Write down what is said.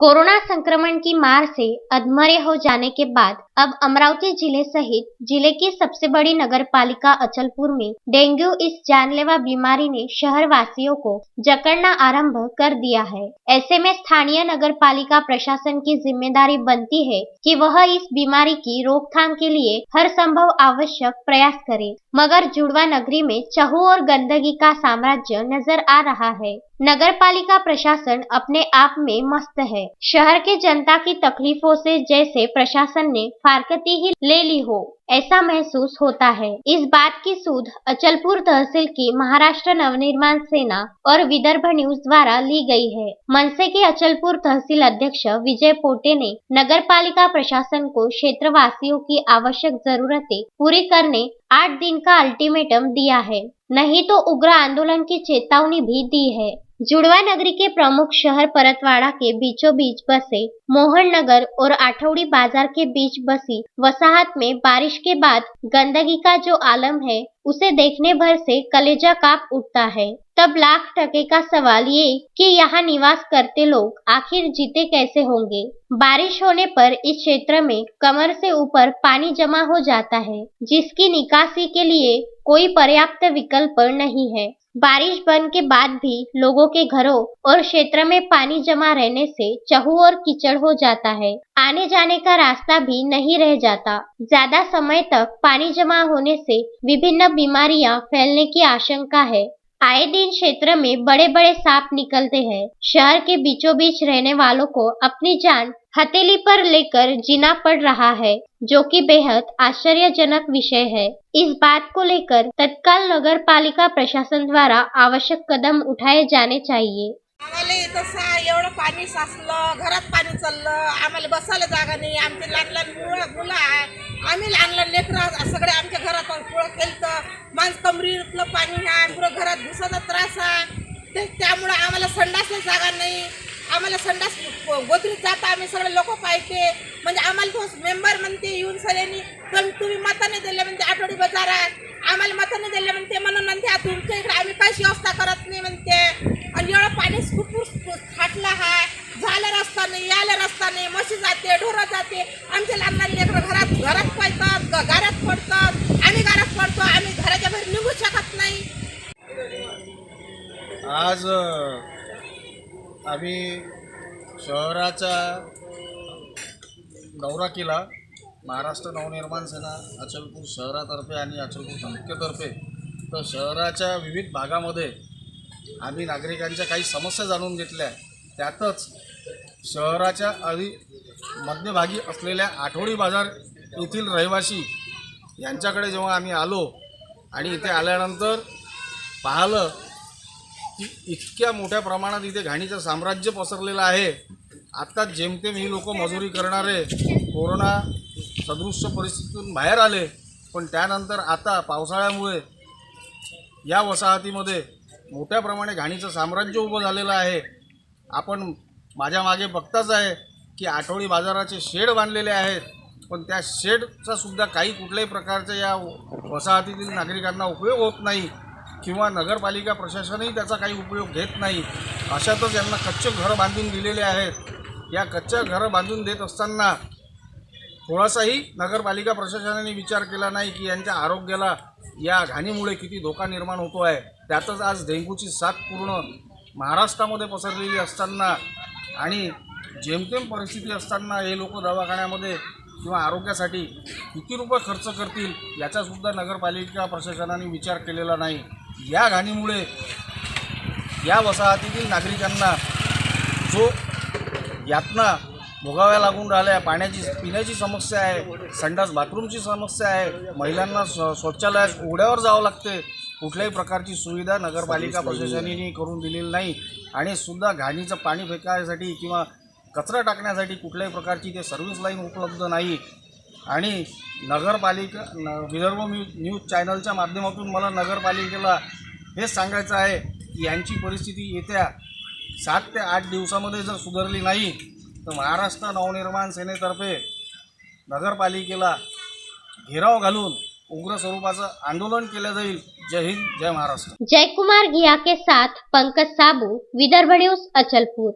Corona संक्रमण की मार से अधमरे हो जाने के बाद अब अमरावती ज़िले सहित ज़िले की सबसे बड़ी नगर पालिका अचलपुर में डेंगू इस जानलेवा बीमारी ने शहर वासियों को जकड़ना आरंभ कर दिया है। ऐसे में स्थानीय नगर पालिका प्रशासन की ज़िम्मेदारी बनती है कि वह इस बीमारी की रोकथाम के लिए हर संभव आवश्यक प्रयास करे, मगर जुड़वा नगरी में चहु और गंदगी का साम्राज्य नज़र आ रहा है। नगर पालिका प्रशासन अपने आप में मस्त है। शहर के जनता की तकलीफों से जैसे प्रशासन ने फारकती ही ले ली हो, ऐसा महसूस होता है। इस बात की सूद अचलपुर तहसील की महाराष्ट्र नवनिर्माण सेना और विदर्भ न्यूज़ द्वारा ली गई है। मनसे के अचलपुर तहसील अध्यक्ष विजय पोटे ने नगर पालिका प्रशासन को क्षेत्रवासियों की आवश्यक जरूरतें पूरी करने आठ दिन का अल्टीमेटम दिया है। नहीं तो उग्र आंदोलन की चेतावनी भी दी है। जुड़वा नगरी के प्रमुख शहर परतवाड़ा के बीचों बीच बसे मोहन नगर और आठौड़ी बाज़ार के बीच बसी वसाहत में बारिश के बाद गंदगी का जो आलम है उसे देखने भर से कलेजा काप उठता है। तब लाख टके का सवाल ये कि यहाँ निवास करते लोग आखिर जीते कैसे होंगे? बारिश होने पर इस क्षेत्र में कमर से ऊपर पानी जमा हो जाता है, जिसकी निकासी के लिए कोई पर्याप्त विकल्प नहीं है। बारिश बंद के बाद भी लोगों के घरों और क्षेत्र में पानी जमा रहने से चहु और कीचड़ हो जाता है। आने जाने का रास्ता भी नहीं रह जाता। ज़्यादा समय तक पानी जमा होने से विभिन्न बीमारियाँ फैलने की आशंका है। आए दिन क्षेत्र में बड़े बड़े सांप निकलते हैं। शहर के बीचों बीच रहने वालों को अपनी जान हथेली पर लेकर जीना पड़ रहा है, जो कि बेहद आश्चर्यजनक विषय है। इस बात को लेकर तत्काल नगर पालिका प्रशासन द्वारा आवश्यक कदम उठाए जाने चाहिए। जागा आम्ही लहान लहान लेकरं सगळे आमच्या घरात पुळं केलं माणस कमरीतलं पाणी नाही पुरं घरात घुसाचा त्रास आहे. ते त्यामुळं आम्हाला संडासला जागा नाही. आम्हाला संडास गोदरीत जाता आम्ही सगळे लोक पाहिजे म्हणजे आम्हाला तो मेंबर म्हणते येऊन सगळ्यांनी पण तुम्ही मताने दिले म्हणते आठवडी बाजारात. आम्हाला मताने दिले म्हणते म्हणून म्हणते तुमच्या इकडे आम्ही काहीच व्यवस्था करत नाही म्हणते. आणि एवढं पाणी खूप फाटलं आहे झालं रस्ता नाही या रस्ता नाही म्हशी जाते ढोरं जाते आमचे लहान लहान लेकरं घरात घरात पडतात ग- घरात पडतात आम्ही घरात पडतो आम्ही घराच्या बाहेर निघू शकत नाही आज आम्ही शहराचा दौरा केला. महाराष्ट्र नवनिर्माण सेना अचलपूर शहरातर्फे आणि अचलपूर तालुक्यातर्फे. तर शहराच्या विविध भागामध्ये आम्ही नागरिकांच्या काही समस्या जाणून घेतल्या. त्यातच शहराच्या अगदी मध्यभागी असलेल्या आठवडी बाजार येथील रहिवासी यांच्याकडे जेव्हा आम्ही आलो आणि इथे आल्यानंतर पाहिलं की इतक्या मोठ्या प्रमाणात इथे घाणीचं साम्राज्य पसरलेलं आहे. आता जेमतेम ही लोक मजुरी करणारे कोरोना सदृश्य परिस्थितीतून बाहेर आले पण त्यानंतर आता पावसाळ्यामुळे या वसाहतीमध्ये मोठ्या प्रमाणे घाणीचं साम्राज्य उभं झालेलं आहे. आपण माझ्या मागे बघताच आहे की आठवडी बाजाराचे शेड बांधलेले आहेत पण त्या शेडचा सुद्धा काही कुठल्याही प्रकारच्या या वसाहतीतील नागरिकांना उपयोग होत नाही. किंवा नगरपालिका प्रशासनही त्याचा काही उपयोग घेत नाही. अशातच यांना कच्चे घरं बांधून दिलेले आहेत. या कच्च्या घरं बांधून देत असताना थोडासाही नगरपालिका प्रशासनाने विचार केला नाही की यांच्या आरोग्याला या घाणीमुळे किती धोका निर्माण होतो आहे. त्यातच आज डेंग्यूची साथ पूर्ण महाराष्ट्रामध्ये पसरलेली असताना आणि जेमतेम परिस्थिती असताना हे लोक दवाखान्यामध्ये किंवा आरोग्यासाठी किती रुपये खर्च करतील याचासुद्धा नगरपालिका प्रशासनाने विचार केलेला नाही. या घाणीमुळे या वसाहतीतील नागरिकांना जो यातना भोगाव्या लागून राहिल्या पाण्याची पिण्याची समस्या आहे संडास बाथरूमची समस्या आहे महिलांना स्व शौचालयास उघड्यावर जावं लागते कुठल्याही प्रकारची सुविधा नगरपालिका प्रशासनाने करून दिलेली नाही. आणि सुद्धा घाणीचं पाणी फेकायसाठी किंवा कचरा टाकण्यासाठी कुठल्याही प्रकारची ते सर्व्हिस लाईन उपलब्ध नाही. आणि नगरपालिका न विदर्भ न्यूज न्यूज चॅनलच्या माध्यमातून मला नगरपालिकेला हेच सांगायचं आहे की यांची परिस्थिती येत्या सात ते आठ दिवसामध्ये जर सुधारली नाही तर महाराष्ट्र नवनिर्माण सेनेतर्फे नगरपालिकेला घेराव घालून उग्र स्वरूपाचं आंदोलन केलं जाईल. जय हिंद जय महाराष्ट्र. जयकुमार घिया के साथ पंकज साबू विदर्भ न्यूज अचलपूर.